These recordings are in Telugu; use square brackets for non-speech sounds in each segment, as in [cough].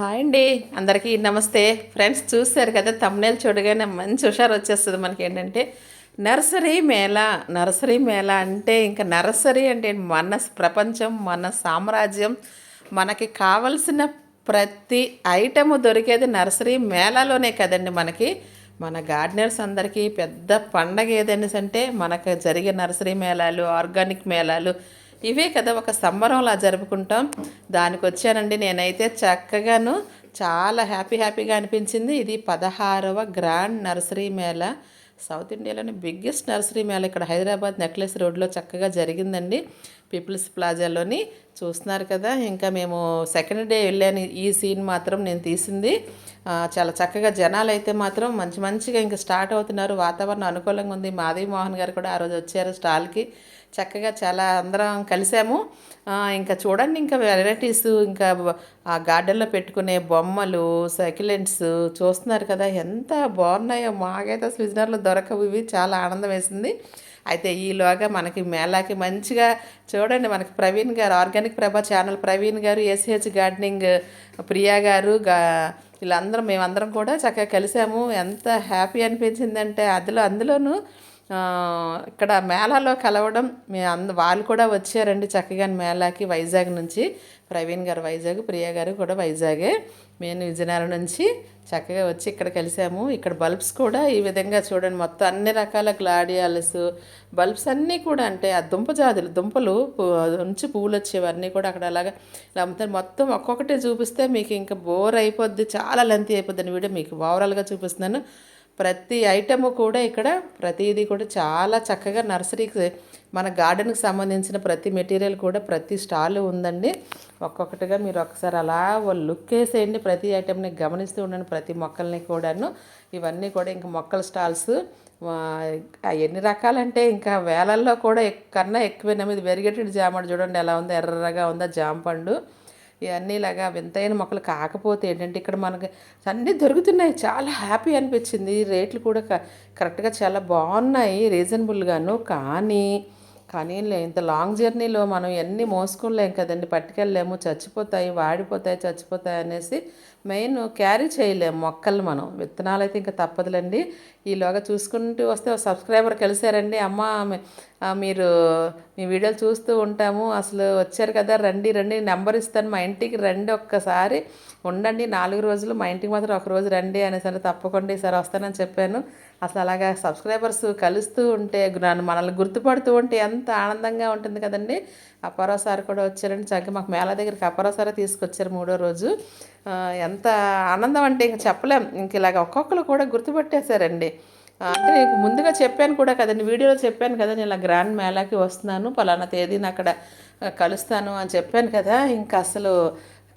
హాయ్ అండి. అందరికీ నమస్తే. ఫ్రెండ్స్ చూశారు కదా తమ్నేల్ చూడగానే మంచి హుషారు వచ్చేస్తుంది మనకి ఏంటంటే నర్సరీ మేళ నర్సరీ మేళ అంటే ఇంకా నర్సరీ అంటే మన ప్రపంచం మన సామ్రాజ్యం మనకి కావలసిన ప్రతి ఐటము దొరికేది నర్సరీ మేళాలోనే కదండి మనకి. మన గార్డెనర్స్ అందరికీ పెద్ద పండగ ఏదనేసి అంటే మనకు జరిగే నర్సరీ మేళాలు ఆర్గానిక్ మేళాలు ఇవే కదా ఒక సంబరంలా జరుపుకుంటాం. దానికి వచ్చానండి నేనైతే చక్కగాను చాలా హ్యాపీ హ్యాపీగా అనిపించింది. ఇది పదహారవ గ్రాండ్ నర్సరీ మేళా. సౌత్ ఇండియాలోని బిగ్గెస్ట్ నర్సరీ మేళ ఇక్కడ హైదరాబాద్ నెక్లెస్ రోడ్లో చక్కగా జరిగిందండి. పీపుల్స్ ప్లాజాలోని చూస్తున్నారు కదా ఇంకా మేము సెకండ్ డే వెళ్ళాను. ఈ సీన్ మాత్రం నేను తీసింది. చాలా చక్కగా జనాలు అయితే మాత్రం మంచి మంచిగా ఇంకా స్టార్ట్ అవుతున్నారు. వాతావరణం అనుకూలంగా ఉంది. మాధవి మోహన్ గారు కూడా ఆ రోజు వచ్చారు స్టాల్కి. చక్కగా చాలా అందరం కలిసాము. ఇంకా చూడండి ఇంకా వెరైటీస్ ఇంకా ఆ గార్డెన్లో పెట్టుకునే బొమ్మలు సైకిలెంట్స్ చూస్తున్నారు కదా ఎంత బాగున్నాయో మాకైతే అసలు విజయనగరంలో దొరకవు ఇవి చాలా ఆనందం వేసింది. అయితే ఈలోగా మనకి మేళాకి మంచిగా చూడండి మనకి ప్రవీణ్ గారు ఆర్గానిక్ ప్రభా ఛానల్ ప్రవీణ్ గారు ఎస్హెచ్ గార్డెనింగ్ ప్రియా గారు గా వీళ్ళందరం మేమందరం కూడా చక్కగా కలిసాము. ఎంత హ్యాపీ అనిపించిందంటే అందులో అందులోనూ ఇక్కడ మేళాలో కలవడం మీ అంద వాళ్ళు కూడా వచ్చారండి చక్కగా మేళాకి వైజాగ్ నుంచి. ప్రవీణ్ గారు వైజాగ్ ప్రియా గారు కూడా వైజాగే. మేము విజయనగరం నుంచి చక్కగా వచ్చి ఇక్కడ కలిసాము. ఇక్కడ బల్బ్స్ కూడా ఈ విధంగా చూడండి మొత్తం అన్ని రకాల గ్లాడియాలస్ బల్బ్స్ అన్నీ కూడా అంటే ఆ దుంప జాతులు దుంపలు నుంచి పువ్వులు వచ్చేవన్నీ కూడా అక్కడ అలాగా ఇలా అమ్ముతారు. మొత్తం ఒక్కొక్కటి చూపిస్తే మీకు ఇంకా బోర్ అయిపోద్ది చాలా లెంత్ అయిపోద్ది అని వీడియో మీకు ఓవరాల్గా చూపిస్తున్నాను. ప్రతి ఐటెము కూడా ఇక్కడ ప్రతిదీ కూడా చాలా చక్కగా నర్సరీకి మన గార్డెన్కి సంబంధించిన ప్రతి మెటీరియల్ కూడా ప్రతి స్టాల్ ఉందండి. ఒక్కొక్కటిగా మీరు ఒకసారి అలా లుక్ వేసేయండి. ప్రతి ఐటెంని గమనిస్తూ ఉండండి. ప్రతి మొక్కల్ని కూడాను. ఇవన్నీ కూడా ఇంకా మొక్కల స్టాల్స్. ఎన్ని రకాలంటే ఇంకా వేలల్లో కూడా కన్నా ఎక్కువ ఇది వెరిగేటెడ్ జామ చూడండి. ఎలా ఉందో ఎర్రగా ఉందా జామ పండు. ఇవన్నీ ఇలాగా వింతైన మొక్కలు కాకపోతే ఏంటంటే ఇక్కడ మనకి అన్నీ దొరుకుతున్నాయి. చాలా హ్యాపీ అనిపించింది. రేట్లు కూడా క- కరెక్ట్గా చాలా బాగున్నాయి. రీజనబుల్గాను కానీ కానీ ఇంత లాంగ్ జర్నీలో మనం ఎన్ని మోసుకోలేం కదండి. పట్టుకెళ్ళలేము. చచ్చిపోతాయి వాడిపోతాయి చచ్చిపోతాయి అనేసి మెయిన్ క్యారీ చేయలేము మొక్కలు మనం. విత్తనాలు అయితే ఇంకా తప్పదులండి. ఈలోగా చూసుకుంటూ వస్తే సబ్స్క్రైబర్ కలిశారండి. అమ్మ మీరు మీ వీడియోలు చూస్తూ ఉంటాము. అసలు వచ్చారు కదా రండి రండి నెంబర్ ఇస్తాను. మా ఇంటికి రండి ఒక్కసారి. ఉండండి నాలుగు రోజులు మా ఇంటికి మాత్రం ఒక రోజు రండి అనేసరి తప్పకుండా ఈసారి వస్తానని చెప్పాను. అసలు అలాగా సబ్స్క్రైబర్స్ కలుస్తూ ఉంటే నన్ను మనల్ని గుర్తుపడుతూ ఉంటే ఎంత ఆనందంగా ఉంటుంది కదండి. అపారో సార్ కూడా వచ్చారండి చక్కగా మాకు మేళ దగ్గరికి అపారో సారే తీసుకొచ్చారు మూడో రోజు. ఎంత ఆనందం అంటే ఇంక చెప్పలేం. ఇంక ఇలాగ ఒక్కొక్కరు కూడా గుర్తుపట్టేశారండి. అంటే నీకు ముందుగా చెప్పాను కూడా కదండి వీడియోలో చెప్పాను కదా నేను ఇలా గ్రాండ్ మేళాకి వస్తున్నాను పలానా తేదీని అక్కడ కలుస్తాను అని చెప్పాను కదా. ఇంకా అసలు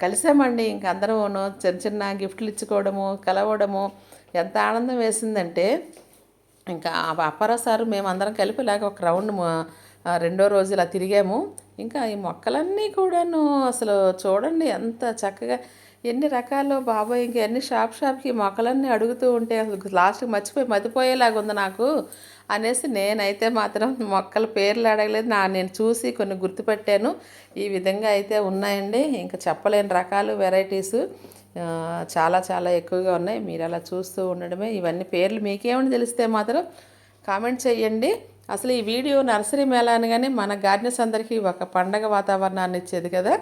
కలిసామండి. ఇంక అందరం చిన్న చిన్న గిఫ్ట్లు ఇచ్చుకోవడము కలవడము ఎంత ఆనందం వేసిందంటే ఇంకా ఆ అప్పారావు సారు మేమందరం కలిపి ఇలాగ ఒక రౌండ్ రెండో రోజు ఇలా తిరిగాము. ఇంకా ఈ మొక్కలన్నీ కూడాను అసలు చూడండి ఎంత చక్కగా ఎన్ని రకాలు బాబోయ్ ఇంకా ఎన్ని షాప్ షాప్కి ఈ మొక్కలన్నీ అడుగుతూ ఉంటే అసలు లాస్ట్కి మర్చిపోయి మతిపోయేలాగా ఉంది నాకు అనేసి నేనైతే మాత్రం మొక్కల పేర్లు అడగలేదు. నా నేను చూసి కొన్ని గుర్తుపెట్టాను. ఈ విధంగా అయితే ఉన్నాయండి. ఇంకా చెప్పలేని రకాలు వెరైటీస్. చాలా చాలా ఎక్కువగా ఉన్నాయి. మీరు అలా చూస్తూ ఉండడమే. ఇవన్నీ పేర్లు మీకేమని తెలిస్తే మాత్రం కామెంట్ చేయండి. అసలు ఈ వీడియో నర్సరీ మేళా అనగానే మన గార్డెన్స్ అందరికీ ఒక పండగ వాతావరణాన్ని ఇచ్చేది కదా.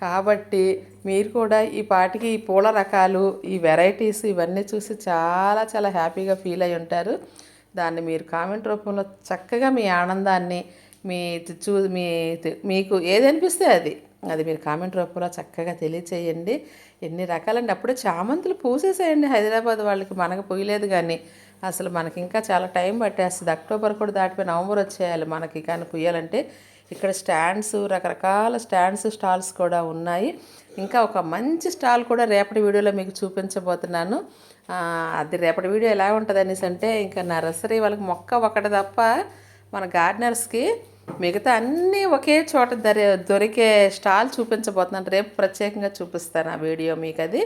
కాబట్టి మీరు కూడా ఈ పాటికి ఈ పూల రకాలు ఈ వెరైటీస్ ఇవన్నీ చూసి చాలా చాలా హ్యాపీగా ఫీల్ అయి ఉంటారు. దాన్ని మీరు కామెంట్ రూపంలో చక్కగా మీ ఆనందాన్ని మీ చూ మీ మీకు ఏది అనిపిస్తే అది అది మీరు కామెంట్ రూపంలో చక్కగా తెలియచేయండి. ఎన్ని రకాలండి? అప్పుడే చామంతులు పూసేసేయండి హైదరాబాద్ వాళ్ళకి. మనకు పోయలేదు కానీ అసలు మనకి ఇంకా చాలా టైం పట్టేస్తుంది. అక్టోబర్ కూడా దాటిపోయి నవంబర్ వచ్చేయాలి మనకి. కానీ పుయ్యాలంటే ఇక్కడ స్టాండ్స్ రకరకాల స్టాండ్స్ స్టాల్స్ కూడా ఉన్నాయి. ఇంకా ఒక మంచి స్టాల్ కూడా రేపటి వీడియోలో మీకు చూపించబోతున్నాను. అది రేపటి వీడియో ఎలా ఉంటుంది అనేసి అంటే ఇంకా నర్సరీ వాళ్ళకి మొక్క ఒకటి తప్ప మన గార్డెనర్స్కి మిగతా అన్నీ ఒకే చోట దొరి దొరికే స్టాల్ చూపించబోతున్నాను. రేపు ప్రత్యేకంగా చూపిస్తాను ఆ వీడియో మీకు అది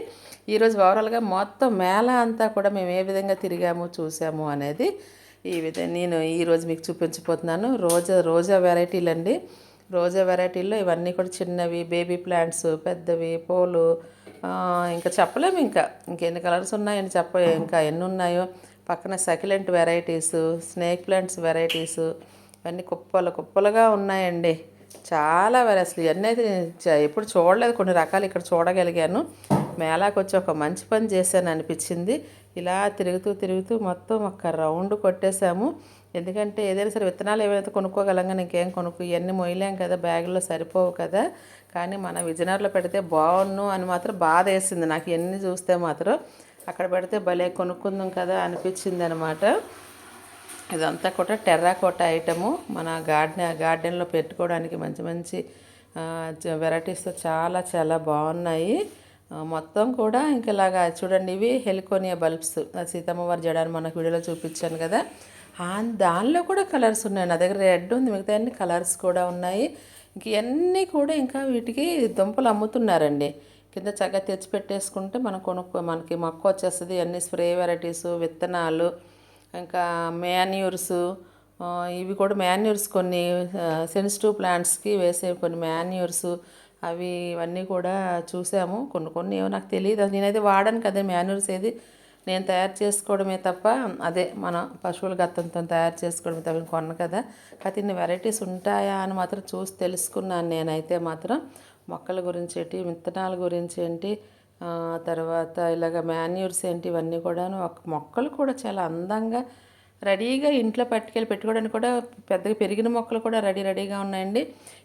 ఈరోజు ఓవరాల్గా మొత్తం మేళ అంతా కూడా మేము ఏ విధంగా తిరిగాము చూసాము అనేది ఈ విధంగా నేను ఈరోజు మీకు చూపించబోతున్నాను. రోజా రోజా వెరైటీలు అండి. రోజా వెరైటీల్లో ఇవన్నీ కూడా చిన్నవి బేబీ ప్లాంట్స్ పెద్దవి పూలు ఇంకా చెప్పలేము ఇంకా. ఇంకెన్ని కలర్స్ ఉన్నాయని చెప్ప ఇంకా ఎన్ని ఉన్నాయో. పక్కన succulent varieties snake plants varieties ఇవన్నీ కుప్పలు కుప్పలుగా ఉన్నాయండి. చాలా వెరై అసలు ఇవన్నీ అయితే చ- ఎప్పుడు చూడలేదు. కొన్ని రకాలు ఇక్కడ చూడగలిగాను. మేళాకి వచ్చి ఒక మంచి పని చేశాను అనిపించింది. ఇలా తిరుగుతూ తిరుగుతూ మొత్తం ఒక రౌండ్ కొట్టేశాము. ఎందుకంటే ఏదైనా సరే విత్తనాలు ఏమైనా కొనుక్కోగలం కానీ ఇంకేం కొనుక్కు ఇవన్నీ మొయ్యలేం కదా బ్యాగులో సరిపోవు కదా. కానీ మన విజయనగరంలో పెడితే బాగున్ను అని మాత్రం బాధ వేసింది. నాకు ఇవన్నీ చూస్తే మాత్రం అక్కడ పెడితే భలే కొనుక్కుందాం కదా అనిపించింది అనమాట ఇదంతా కూడా టెర్రాకోట ఐటము. మన గార్డెన్ గార్డెన్లో పెట్టుకోవడానికి మంచి మంచి వెరైటీస్తో చాలా చాలా బాగున్నాయి. మొత్తం కూడా ఇంకలాగా చూడండి ఇవి హెలికోనియా బల్బ్స్. సీతమ్మ వారి జడాన్ని మనకు వీడియోలో చూపించాను కదా. దానిలో కూడా కలర్స్ ఉన్నాయి. నా దగ్గర రెడ్ ఉంది మిగతా అన్ని కలర్స్ కూడా ఉన్నాయి. ఇంక ఇవన్నీ కూడా ఇంకా వీటికి దుంపలు అమ్ముతున్నారండి. కింద చక్కగా తెచ్చి పెట్టేసుకుంటే మనం కొనుక్కో మనకి మొక్క వచ్చేస్తుంది. అన్ని స్ప్రే వెరైటీస్ విత్తనాలు ఇంకా మాన్యూర్స్ ఇవి కూడా మాన్యూర్స్ కొన్ని సెన్సిటివ్ ప్లాంట్స్కి వేసే కొన్ని మాన్యూర్స్ అవి ఇవన్నీ కూడా చూసాము. కొన్ని కొన్ని ఏమో నాకు తెలియదు నేనైతే వాడాను కదా మాన్యూర్స్ ఏది. నేను తయారు చేసుకోవడమే తప్ప అదే మన పశువుల గత్తంతో తయారు చేసుకోవడమే తప్ప కొన్న కదా. కాకపోతే ఇన్ని వెరైటీస్ ఉంటాయా అని మాత్రం చూసి తెలుసుకున్నాను నేనైతే మాత్రం. మొక్కల గురించి ఏంటి? విత్తనాల గురించి ఏంటి? తర్వాత ఇలాగ మాన్యూర్స్ ఏంటి ఇవన్నీ కూడాను ఒక మొక్కలు కూడా చాలా అందంగా రెడీగా ఇంట్లో పట్టుకెళ్ళి పెట్టుకోవడానికి కూడా పెద్దగా పెరిగిన మొక్కలు కూడా రెడీ రెడీగా ఉన్నాయండి.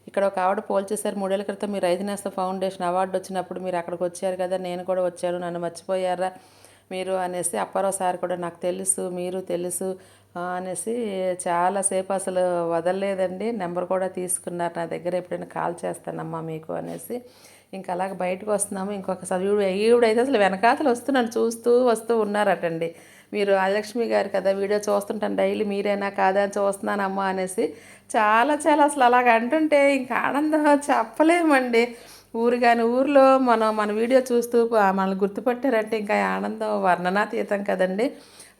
ఇక్కడ ఒక ఆవిడ పోల్చేశారు మూడేళ్ళ క్రితం మీరు రైతు నేస్త ఫౌండేషన్ అవార్డు వచ్చినప్పుడు మీరు అక్కడికి వచ్చారు కదా నేను కూడా వచ్చాను నన్ను మర్చిపోయారా మీరు అనేసి అప్పారావు సార్ కూడా నాకు తెలుసు మీరు తెలుసు అనేసి చాలాసేపు అసలు వదలలేదండి. నెంబర్ కూడా తీసుకున్నారు నా దగ్గర ఎప్పుడైనా కాల్ చేస్తానమ్మా మీకు అనేసి. ఇంకా అలాగ బయటకు వస్తున్నాము. ఇంకొకసారి ఈవిడ ఈవిడైతే అసలు వెనకాతలు వస్తున్నాను చూస్తూ వస్తూ ఉన్నారటండి. మీరు ఆదిలక్ష్మి గారు కదా వీడియో చూస్తుంటాను డైలీ మీరేనా కాదా అని చూస్తున్నానమ్మా అనేసి చాలా చాలా అసలు అలాగ అంటుంటే ఇంకా ఆనందం చెప్పలేమండి. ఊరు కానీ ఊర్లో మనం మన వీడియో చూస్తూ మనల్ని గుర్తుపట్టారంటే ఇంకా ఆనందం వర్ణనాతీతం కదండి.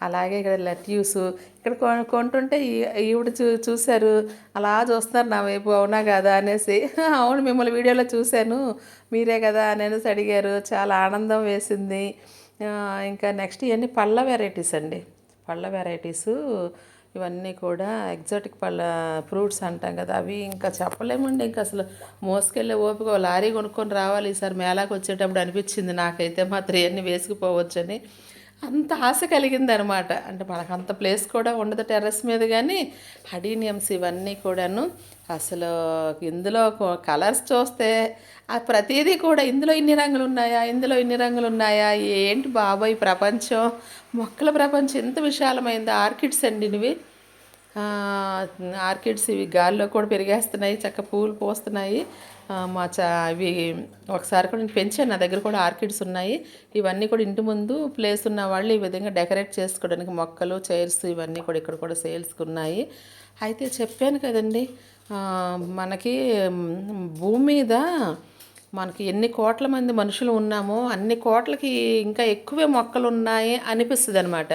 అలాగే ఇక్కడ లెట్యూస్. ఇక్కడ కొ- కొంటుంటే ఈ- ఈవిడ చూ చూశారు. అలా చూస్తున్నారు నా వైపు అవునా కదా అనేసి. [laughs] అవును మిమ్మల్ని వీడియోలో చూశాను. మీరే కదా అనేసి అడిగారు. చాలా ఆనందం వేసింది. ఇంకా నెక్స్ట్ ఇవన్నీ పళ్ళ వెరైటీస్ అండి. పళ్ళ వెరైటీసు. ఇవన్నీ కూడా ఎగ్జాటిక్ పళ్ళ ఫ్రూట్స్ అంటాం కదా. అవి ఇంకా చెప్పలేమండి. ఇంకా అసలు మోసుకెళ్ళే ఓపిక లారీ కొనుక్కొని రావాలి. ఈసారి మేళాకు వచ్చేటప్పుడు అనిపించింది నాకైతే మాత్రం ఇవన్నీ వేసుకుపోవచ్చని. అంత ఆశ కలిగింది అనమాట అంటే మనకు అంత ప్లేస్ కూడా ఉండదు టెర్రస్ మీద కానీ హడీనియమ్స్ ఇవన్నీ కూడాను. అసలు ఇందులో కలర్స్ చూస్తే ఆ ప్రతిదీ కూడా ఇందులో ఇన్ని రంగులు ఉన్నాయా ఇందులో ఇన్ని రంగులు ఉన్నాయా ఏంటి బాబాయ్ ప్రపంచం. మొక్కల ప్రపంచం ఎంత విశాలమైంది ఆర్కిడ్స్ అండి ఇవి ఆర్కిడ్స్ ఇవి గాల్లో కూడా పెరిగేస్తున్నాయి చక్క పూలు పోస్తున్నాయి. మా చా ఇవి ఒకసారి కూడా నేను పెంచాను. నా దగ్గర కూడా ఆర్కిడ్స్ ఉన్నాయి. ఇవన్నీ కూడా ఇంటి ముందు ప్లేస్ ఉన్న వాళ్ళు ఈ విధంగా డెకరేట్ చేసుకోవడానికి మొక్కలు చైర్స్ ఇవన్నీ కూడా ఇక్కడ కూడా సేల్స్కి ఉన్నాయి. అయితే చెప్పాను కదండి మనకి భూమి మీద మనకి ఎన్ని కోట్ల మంది మనుషులు ఉన్నామో అన్ని కోట్లకి ఇంకా ఎక్కువే మొక్కలు ఉన్నాయి అనిపిస్తుంది అనమాట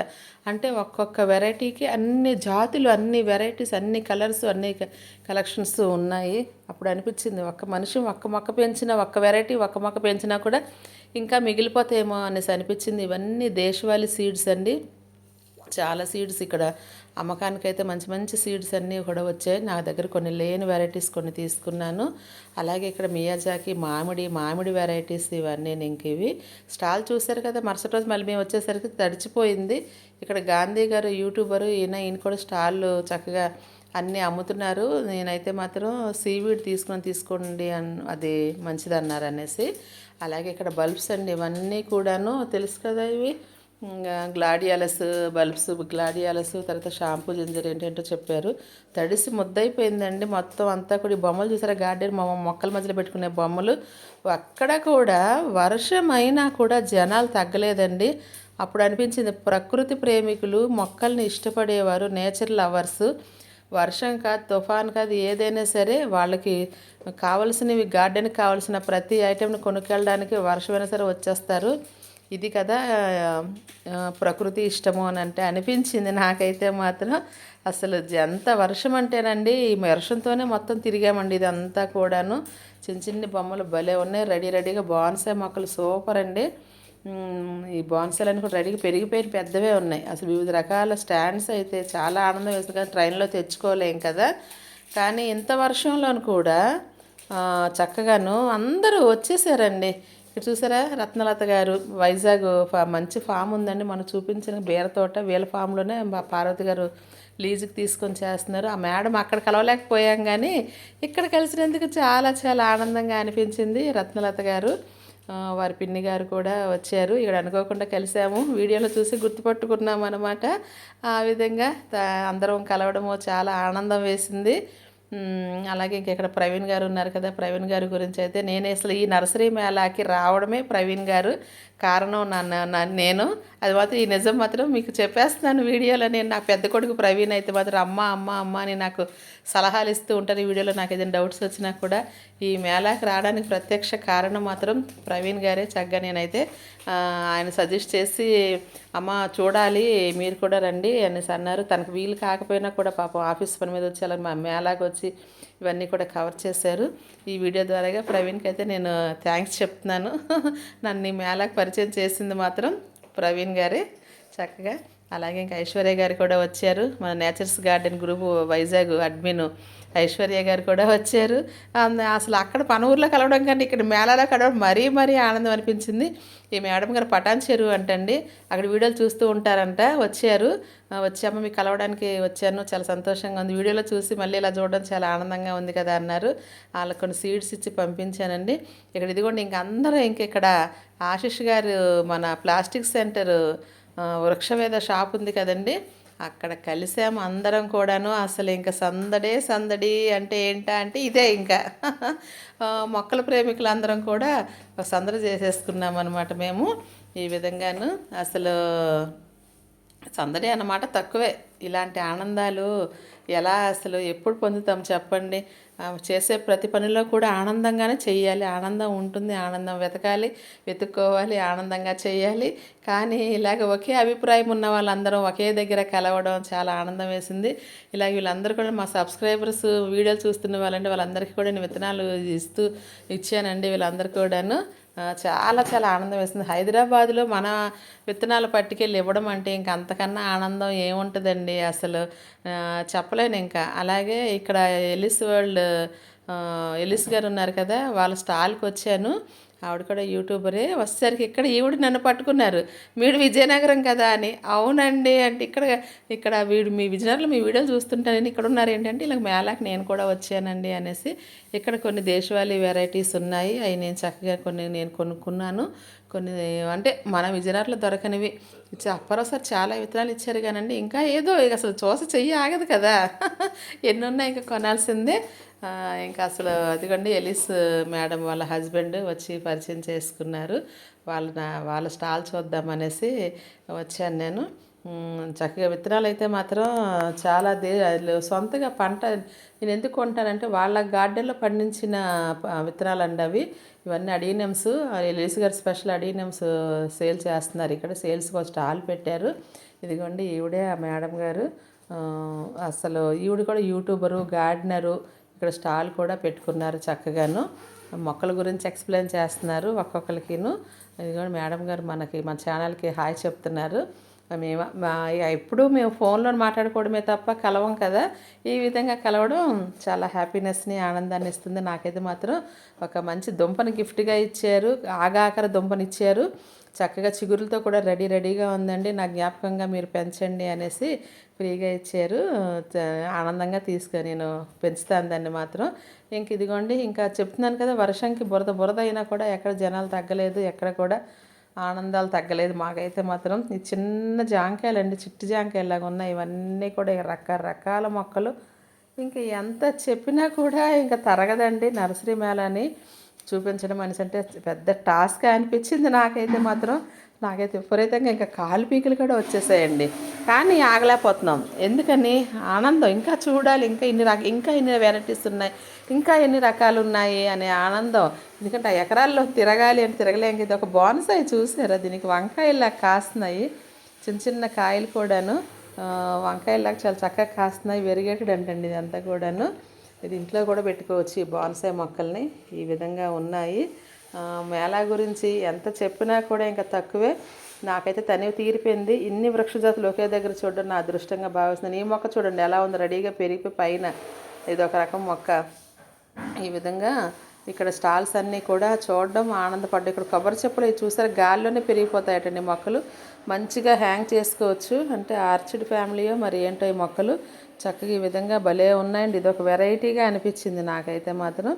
అంటే ఒక్కొక్క వెరైటీకి అన్ని జాతులు అన్ని వెరైటీస్ అన్ని కలర్స్ అన్ని కలెక్షన్స్ ఉన్నాయి. అప్పుడు అనిపించింది ఒక్క మనిషి ఒక్క మొక్క పెంచినా ఒక్క వెరైటీ ఒక్క మొక్క పెంచినా కూడా ఇంకా మిగిలిపోతాయేమో అనేసి అనిపించింది. ఇవన్నీ దేశవాళీ సీడ్స్ అండి. చాలా సీడ్స్ ఇక్కడ. అమ్మకానికైతే మంచి మంచి సీడ్స్ అన్నీ కూడా వచ్చాయి. నా దగ్గర కొన్ని లేని వెరైటీస్ కొన్ని తీసుకున్నాను. అలాగే ఇక్కడ మియాజాకి మామిడి మామిడి వెరైటీస్ ఇవన్నీ ఇంక ఇవి. స్టాల్ చూశారు కదా మరుసటి రోజు మళ్ళీ మేము వచ్చేసరికి తడిచిపోయింది. ఇక్కడ గాంధీ గారు యూట్యూబరు ఈయన ఈయన కూడా స్టాల్ చక్కగా అన్నీ అమ్ముతున్నారు. నేనైతే మాత్రం సీవీడ్ తీసుకొని తీసుకోండి అన్ అది మంచిది అన్నారు అనేసి. అలాగే ఇక్కడ బల్బ్స్ అండి ఇవన్నీ కూడాను తెలుసు కదా ఇవి. గ్లాడియాలస్ బల్బ్స్ గ్లాడియాలస్ తర్వాత షాంపూ జింజర్ ఏంటంటో చెప్పారు. తడిసి ముద్దయిపోయిందండి. మొత్తం అంతా కూడా బొమ్మలు చూసారా? గార్డెన్ మా మొక్కల మధ్యలో పెట్టుకునే బొమ్మలు. అక్కడ కూడా వర్షం అయినా కూడా జనాలు తగ్గలేదండి. అప్పుడు అనిపించింది ప్రకృతి ప్రేమికులు మొక్కల్ని ఇష్టపడేవారు నేచర్ లవర్స్. వర్షం కాదు తుఫాన్ కాదు ఏదైనా సరే వాళ్ళకి కావలసినవి గార్డెన్కి కావాల్సిన ప్రతి ఐటెంని కొనుక్కెళ్ళడానికి వర్షమైనా సరే వచ్చేస్తారు. ఇది కదా ప్రకృతి ఇష్టము అని అంటే అనిపించింది నాకైతే మాత్రం. అసలు ఎంత వర్షం అంటేనండి ఈ వర్షంతోనే మొత్తం తిరిగామండి ఇదంతా కూడాను. చిన్న చిన్ని బొమ్మలు భలే ఉన్నాయి రెడీ రెడీగా బాన్సాయి మొక్కలు సూపర్ అండి. ఈ ఈ బాన్సాలన్నీ కూడా రెడీగా పెరిగిపోయిన పెద్దవే ఉన్నాయి. అసలు వివిధ రకాల స్టాండ్స్ అయితే చాలా ఆనందం వేస్తుంది కానీ ట్రైన్లో తెచ్చుకోలేం కదా. కానీ ఇంత వర్షంలోను కూడా చక్కగాను అందరూ వచ్చేసారండి. ఇక్కడ చూసారా? రత్నలత గారు వైజాగ్ ఫా- మంచి ఫామ్ ఉందండి. మనం చూపించిన బీరతోట వీళ్ళ ఫామ్లోనే మా పార్వతి గారు లీజుకి తీసుకొని చేస్తున్నారు. ఆ మేడం అక్కడ కలవలేకపోయాం కానీ ఇక్కడ కలిసినందుకు చాలా చాలా ఆనందంగా అనిపించింది రత్నలత గారు. వారి పిన్ని గారు కూడా వచ్చారు. ఇక్కడ అనుకోకుండా కలిసాము. వీడియోలో చూసి గుర్తుపట్టుకున్నాం అనమాట ఆ విధంగా అందరం కలవడము చాలా ఆనందం వేసింది. అలాగే ఇంకెక్కడ ప్రవీణ్ గారు ఉన్నారు కదా ప్రవీణ్ గారి గురించి అయితే నేను అసలు ఈ నర్సరీ మేళాకి రావడమే ప్రవీణ్ గారు కారణం నన్ను నా- నేను. అది మాత్రం ఈ నిజం మాత్రం మీకు చెప్పేస్తున్నాను వీడియోలో. నేను నా పెద్ద కొడుకు ప్రవీణ్ అయితే మాత్రం అమ్మ అమ్మ అమ్మ అని నాకు సలహాలు ఇస్తూ ఉంటారు. ఈ వీడియోలో నాకు ఏదైనా డౌట్స్ వచ్చినా కూడా ఈ మేళాకి రావడానికి ప్రత్యక్ష కారణం మాత్రం ప్రవీణ్ గారే. చక్కగా నేనైతే ఆయన సజెస్ట్ చేసి అమ్మ చూడాలి మీరు కూడా రండి అనేసి అన్నారు. తనకు వీలు కాకపోయినా కూడా పాపం ఆఫీస్ పని మీద వచ్చి అలా మా మేళాకి వచ్చి ఇవన్నీ కూడా కవర్ చేశారు. ఈ వీడియో ద్వారాగా ప్రవీణ్కి అయితే నేను థ్యాంక్స్ చెప్తున్నాను. [laughs] నన్ను ఈ మేళాకు పరిచయం చేసింది మాత్రం ప్రవీణ్ గారే. చక్కగా అలాగే ఇంకా ఐశ్వర్య గారు కూడా వచ్చారు. మన nature's garden group Vizag admin Aishwarya garu కూడా వచ్చారు. అసలు అక్కడ పన ఊర్లో కలవడం కానీ ఇక్కడ మేళాలో కలవడం మరీ మరీ ఆనందం అనిపించింది. ఈ మేడం గారు పటాన్ చెరువు అంటండి. అక్కడ వీడియోలు చూస్తూ ఉంటారంట. వచ్చారు. ఆ, వచ్చాము మీకు కలవడానికి వచ్చాను. చాలా సంతోషంగా ఉంది. వీడియోలో చూసి మళ్ళీ ఇలా చూడడం చాలా ఆనందంగా ఉంది కదా అన్నారు. వాళ్ళకి కొన్ని సీడ్స్ ఇచ్చి పంపించానండి. ఇక్కడ ఇదిగోండి ఇంక అందరూ ఇంక ఇక్కడ ఆశిష్ గారు మన ప్లాస్టిక్ సెంటర్ వృక్షవేద షాప్ ఉంది కదండి. అక్కడ కలిసాము అందరం కూడాను. అసలు ఇంకా సందడే సందడి అంటే ఏంటా అంటే ఇదే ఇంకా. మొక్కల ప్రేమికులు అందరం కూడా ఒక సందడి చేసేసుకున్నాం అనమాట మేము. ఈ విధంగాను అసలు సందడి అన్నమాట తక్కువే. ఇలాంటి ఆనందాలు ఎలా అసలు ఎప్పుడు పొందుతాం చెప్పండి? చేసే ప్రతి పనిలో కూడా ఆనందంగానే చేయాలి ఆనందం ఉంటుంది ఆనందం వెతకాలి వెతుక్కోవాలి ఆనందంగా చేయాలి కానీ ఇలాగ ఒకే అభిప్రాయం ఉన్న వాళ్ళందరం ఒకే దగ్గర కలవడం చాలా ఆనందం వేసింది. ఇలా వీళ్ళందరూ కూడా మా సబ్స్క్రైబర్స్ వీడియోలు చూస్తున్న వాళ్ళంటే వాళ్ళందరికీ కూడా నేను విత్తనాలు ఇస్తూ ఇచ్చానండి వీళ్ళందరూ కూడాను. చాలా చాలా ఆనందం వేస్తుంది. హైదరాబాద్లో మన విత్తనాలు పట్టుకెళ్ళి ఇవ్వడం అంటే ఇంక అంతకన్నా ఆనందం ఏముంటుందండి అసలు? చెప్పలేను ఇంకా. అలాగే ఇక్కడ ఎలిస్ వరల్డ్ ఎలిస్ గారు ఉన్నారు కదా వాళ్ళ స్టాల్కి వచ్చాను. ఆవిడ కూడా యూట్యూబరే. వచ్చేసరికి ఇక్కడ ఈవిడ నన్ను పట్టుకున్నారు. మీరు విజయనగరం కదా అని. అవునండి. అంటే ఇక్కడ ఇక్కడ వీడు మీ విజయనగరంలో మీ వీడియోలు చూస్తుంటానని ఇక్కడ ఉన్నారు. ఏంటంటే ఇలా మేళాకి నేను కూడా వచ్చానండి అనేసి ఇక్కడ కొన్ని దేశవాళీ వెరైటీస్ ఉన్నాయి. అవి నేను చక్కగా కొన్ని నేను కొనుక్కున్నాను. కొన్ని అంటే మన విజయనగరంలో దొరకనివి. ఇచ్చి సార్ చాలా విత్తనాలు ఇచ్చారు కానండి. ఇంకా ఏదో ఇక అసలు చూస చెయ్యి ఆగదు కదా. [laughs] ఎన్ని ఉన్నాయి ఇంకా కొనాల్సిందే. ఇంకా అసలు అదిగోండి ఎలిస్ మేడం వాళ్ళ హస్బెండ్ వచ్చి పరిచయం చేసుకున్నారు. వాళ్ళ వాళ్ళ స్టాల్ చూద్దామనేసి వచ్చాను నేను. చక్కగా విత్తనాలు అయితే మాత్రం చాలా దే సొంతగా పంట నేను ఎందుకు కొంటానంటే వాళ్ళ గార్డెన్లో పండించిన విత్తనాలు అండి అవి. ఇవన్నీ adeniums Alice garu special adeniums sale చేస్తున్నారు. ఇక్కడ సేల్స్కి ఒక స్టాల్ పెట్టారు. ఇదిగోండి ఈవిడే ఆ మేడం గారు. అసలు ఈవిడ కూడా యూట్యూబరు గార్డెనరు ఇక్కడ స్టాల్ కూడా పెట్టుకున్నారు చక్కగాను. మొక్కల గురించి ఎక్స్ప్లెయిన్ చేస్తున్నారు ఒక్కొక్కరికిను. ఇదిగో మేడం గారు మనకి మన ఛానల్కి హాయ్ చెప్తున్నారు. మేము ఎప్పుడూ మేము ఫోన్లో మాట్లాడుకోవడమే తప్ప కలవం కదా. ఈ విధంగా కలవడం చాలా హ్యాపీనెస్ని ఆనందాన్ని ఇస్తుంది. నాకైతే మాత్రం ఒక మంచి దుంపని గిఫ్ట్గా ఇచ్చారు. ఆగాకర దుంపని ఇచ్చారు చక్కగా చిగురులతో కూడా రెడీ రెడీగా ఉందండి. నా జ్ఞాపకంగా మీరు పెంచండి అనేసి ఫ్రీగా ఇచ్చారు. ఆనందంగా తీసుకొని నేను పెంచుతాను దాన్ని మాత్రం. ఇంక ఇదిగోండి ఇంకా చెప్తున్నాను కదా వర్షంకి బురద బురద అయినా కూడా ఎక్కడ జనాలు తగ్గలేదు ఎక్కడ కూడా ఆనందాలు తగ్గలేదు. మాకైతే మాత్రం ఈ చిన్న జాంకాయలు అండి చిట్టి జాంకాయలాగా ఉన్నాయి. ఇవన్నీ కూడా రకరకాల మొక్కలు. ఇంకా ఎంత చెప్పినా కూడా ఇంకా తరగదండి నర్సరీ మేళని. చూపించడం అనేసి అంటే పెద్ద టాస్క్ అనిపించింది నాకైతే మాత్రం. నాకైతే విపరీతంగా ఇంకా కాలు పీకులు కూడా వచ్చేసాయండి. కానీ ఆగలేకపోతున్నాం. ఎందుకని? ఆనందం. ఇంకా చూడాలి. ఇంకా ఇన్ని రక ఇంకా ఇన్ని వెరైటీస్ ఉన్నాయి. ఇంకా ఎన్ని రకాలు ఉన్నాయి అనే ఆనందం. ఎందుకంటే ఆ ఎకరాల్లో తిరగాలి అని తిరగలేం ఇది ఒక బోనసాయి చూసారా? దీనికి వంకాయలా కాస్తున్నాయి. చిన్న చిన్న కాయలు కూడాను. వంకాయలాగా చాలా చక్కగా కాస్తున్నాయి. వెరిగేటెడ్ అంటండి ఇదంతా కూడాను. ఇది ఇంట్లో కూడా పెట్టుకోవచ్చు ఈ బాన్సాయి మొక్కల్ని. ఈ విధంగా ఉన్నాయి. మేళా గురించి ఎంత చెప్పినా కూడా ఇంకా తక్కువే. నాకైతే తనివి తీరిపోయింది. ఇన్ని వృక్ష జాతులు ఒకే దగ్గర చూడడం నా అదృష్టంగా భావిస్తున్నాను. ఈ మొక్క చూడండి ఎలా ఉంది? రెడీగా పెరిగిపోయి పైన ఇది ఒక రకం మొక్క. ఈ విధంగా ఇక్కడ స్టాల్స్ అన్నీ కూడా చూడడం ఆనందపడ్డ ఇక్కడ కొబ్బరి చెప్పులు ఇవి చూసారు? గాల్లోనే పెరిగిపోతాయటండి మొక్కలు. మంచిగా హ్యాంగ్ చేసుకోవచ్చు. అంటే ఆర్చిడ్ ఫ్యామిలీయో మరి ఏంటో ఈ మొక్కలు. చక్కగా ఈ విధంగా భలే ఉన్నాయండి. ఇది ఒక వెరైటీగా అనిపించింది నాకైతే మాత్రం.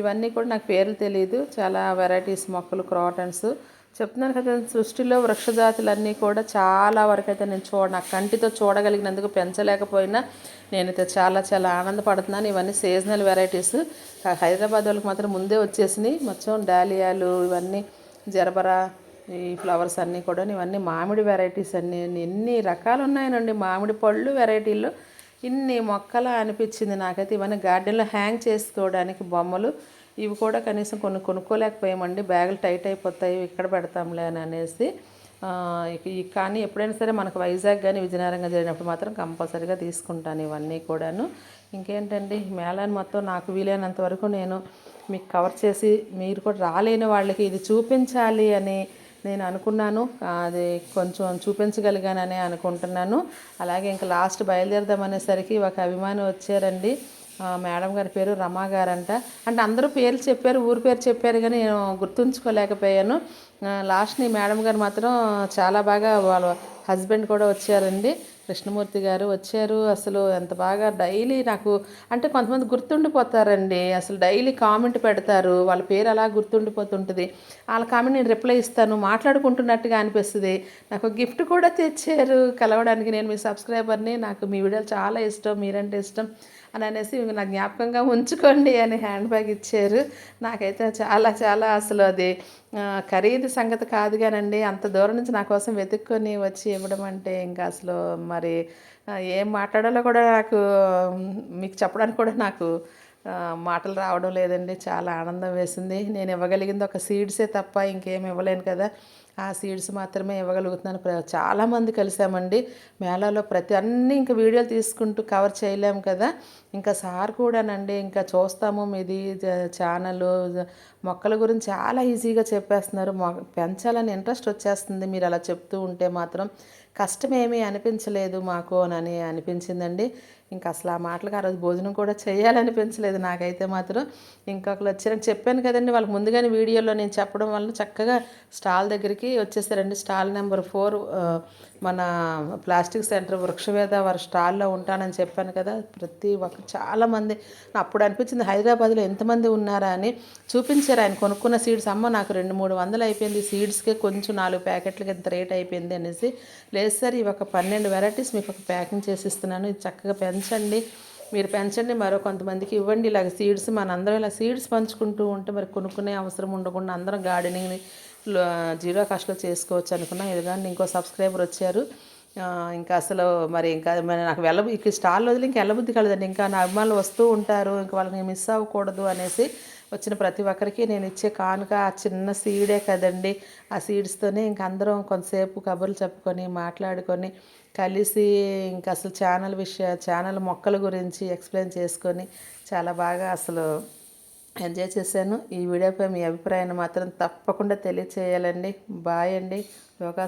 ఇవన్నీ కూడా నాకు పేర్లు తెలియదు చాలా వెరైటీస్ మొక్కలు క్రాటన్స్ చెప్తున్నాను కదా సృష్టిలో వృక్షజాతులన్నీ కూడా చాలా వరకు అయితే నేను చూడ నా కంటితో చూడగలిగినందుకు పెంచలేకపోయినా నేనైతే చాలా చాలా ఆనందపడుతున్నాను. ఇవన్నీ సీజనల్ వెరైటీస్. హైదరాబాద్ వాళ్ళకి మాత్రం ముందే వచ్చేసినాయి. మొత్తం డాలియాలు ఇవన్నీ జరబరా ఈ ఫ్లవర్స్ అన్నీ కూడా ఇవన్నీ మామిడి వెరైటీస్ అన్నీ ఎన్ని రకాలు ఉన్నాయనండి. మామిడి పళ్ళు వెరైటీలు ఇన్ని మొక్కలా అనిపించింది నాకైతే. ఇవన్నీ గార్డెన్లో హ్యాంగ్ చేసుకోవడానికి బొమ్మలు ఇవి కూడా కనీసం కొన్ని కొనుక్కోలేకపోయామండి. బ్యాగులు టైట్ అయిపోతాయి ఇక్కడ పెడతాంలే అని అనేసి. కానీ ఎప్పుడైనా సరే మనకు వైజాగ్ కానీ విజయనగరంగా జరిగినప్పుడు మాత్రం కంపల్సరీగా తీసుకుంటాను ఇవన్నీ కూడాను. ఇంకేంటండి మేళాన్ని మొత్తం నాకు వీలైనంత వరకు నేను మీకు కవర్ చేసి మీరు కూడా రాలేని వాళ్ళకి ఇది చూపించాలి అని నేను అనుకున్నాను అది కొంచెం చూపించగలిగానని అనుకుంటున్నాను. అలాగే ఇంకా లాస్ట్ బయలుదేరదామనేసరికి ఒక అభిమాని వచ్చారండి. మేడం గారి పేరు రమా గారంట. అంటే అందరూ పేర్లు చెప్పారు ఊరి పేరు చెప్పారు కానీ నేను గుర్తుంచుకోలేకపోయాను. లాస్ట్ని మేడం గారు మాత్రం చాలా బాగా వాళ్ళ హస్బెండ్ కూడా వచ్చారండి. కృష్ణమూర్తి గారు వచ్చారు. అసలు ఎంత బాగా డైలీ నాకు అంటే కొంతమంది గుర్తుండిపోతారండి. అసలు డైలీ కామెంట్ పెడతారు. వాళ్ళ పేరు అలా గుర్తుండిపోతుంటుంది. వాళ్ళ కామెంట్ నేను రిప్లై ఇస్తాను. మాట్లాడుకుంటున్నట్టుగా అనిపిస్తుంది. నాకు గిఫ్ట్ కూడా తెచ్చారు. కలవడానికి నేను మీ సబ్స్క్రైబర్ని. నాకు మీ వీడియోలు చాలా ఇష్టం. మీరంటే ఇష్టం. అని అనేసి ఇవి నా జ్ఞాపకంగా ఉంచుకోండి అని హ్యాండ్ బ్యాగ్ ఇచ్చారు. నాకైతే చాలా చాలా అసలు అది ఖరీదు సంగతి కాదు కానండి. అంత దూరం నుంచి నా కోసం వెతుక్కొని వచ్చి ఇవ్వడం అంటే ఇంకా అసలు మరి ఏం మాట్లాడాలో కూడా నాకు మీకు చెప్పడానికి కూడా నాకు మాటలు రావడం లేదండి చాలా ఆనందం వేసింది. నేను ఇవ్వగలిగింది ఒక సీడ్సే తప్ప ఇంకేం ఇవ్వలేను కదా. ఆ సీడ్స్ మాత్రమే ఇవ్వగలుగుతున్నాను. ప్ర- చాలామంది కలిసామండి. మేళాలో ప్రతి అన్ని ఇంకా వీడియోలు తీసుకుంటూ కవర్ చేయలేము కదా. ఇంకా సార్ కూడానండి ఇంకా చూస్తాము మీది ఛానల్ మొక్కల గురించి చాలా ఈజీగా చెప్పేస్తున్నారు. మొ పెంచాలని ఇంట్రెస్ట్ వచ్చేస్తుంది. మీరు అలా చెప్తూ ఉంటే మాత్రం కష్టమేమీ అనిపించలేదు మాకు అని అనిపించిందండి. ఇంకా అసలు ఆ మాటలకు ఆ రోజు భోజనం కూడా చేయాలనిపించలేదు నాకైతే మాత్రం. ఇంకొకరు వచ్చారని చెప్పాను కదండి వాళ్ళకి ముందుగానే వీడియోలో నేను చెప్పడం వల్ల చక్కగా స్టాల్ దగ్గరికి వచ్చేసారండి. స్టాల్ నెంబర్ ఫోర్ మన ప్లాస్టిక్ సెంటర్ వృక్షవేద వారి స్టాల్లో ఉంటానని చెప్పాను కదా. ప్రతి ఒక్క చాలామంది అప్పుడు అనిపించింది హైదరాబాద్లో ఎంతమంది ఉన్నారా అని చూపించారు ఆయన కొనుక్కున్న సీడ్స్. అమ్మ నాకు రెండు మూడు వందలు అయిపోయింది. సీడ్స్కే కొంచెం నాలుగు ప్యాకెట్లకి ఇంత రేట్ అయిపోయింది అనేసి లేదు ఒక పన్నెండు వెరైటీస్ మీకు ఒక ప్యాకింగ్ చేసి ఇస్తున్నాను ఇది చక్కగా పెంచండి. మీరు పెంచండి మరో కొంతమందికి ఇవ్వండి. ఇలాగ సీడ్స్ మనందరం ఇలా సీడ్స్ పంచుకుంటూ ఉంటే మరి కొనుక్కునే అవసరం ఉండకుండా అందరం గార్డెనింగ్ని జీరో కాస్ట్లో చేసుకోవచ్చు అనుకున్నాం. ఎదుగుని ఇంకో సబ్స్క్రైబర్ వచ్చారు. ఇంకా అసలు మరి ఇంకా మరి నాకు వెళ్ళ ఇక స్టాల్ వదిలి ఇంకా వెళ్ళబుద్ధి కలదండి. ఇంకా నా అభిమానులు వస్తూ ఉంటారు ఇంకా వాళ్ళని మిస్ అవ్వకూడదు అనేసి వచ్చిన ప్రతి ఒక్కరికి నేను ఇచ్చే కానుక ఆ చిన్న సీడే కదండి. ఆ సీడ్స్తోనే ఇంక అందరం కొంతసేపు కబుర్లు చెప్పుకొని మాట్లాడుకొని కలిసి ఇంకా అసలు ఛానల్ విషయ ఛానల్ మొక్కల గురించి ఎక్స్ప్లెయిన్ చేసుకొని చాలా బాగా అసలు ఎంజాయ్ చేశాను. ఈ వీడియోపై మీ అభిప్రాయాన్ని మాత్రం తప్పకుండా తెలియచేయాలండి. బాయ్ అండి. యోగా